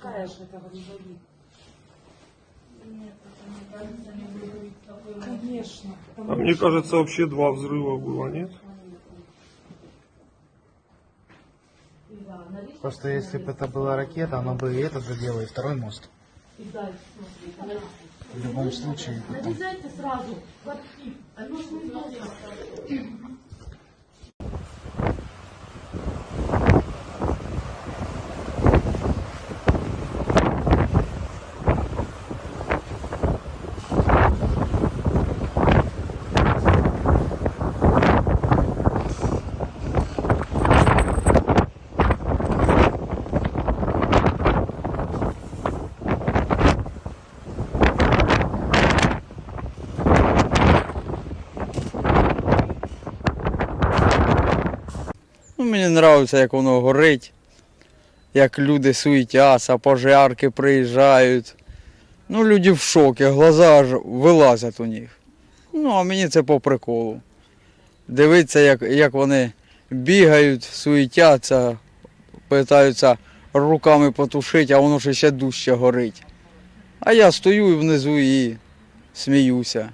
Какая же это вот? Конечно. А мне кажется, вообще два взрыва было, нет? Просто если бы это была ракета, оно бы и это задело, и второй мост. В любом случае. Нарезайте сразу Ну, мені подобається, як воно горить, як люди суетяться, пожарки приїжджають. Ну, люди в шокі, глаза аж вилазять у них. Ну, а мені це по приколу. Дивитися, як, як вони бігають, суетяться, питаються руками потушити, а воно ж ще дужче горить. А я стою внизу і сміюся.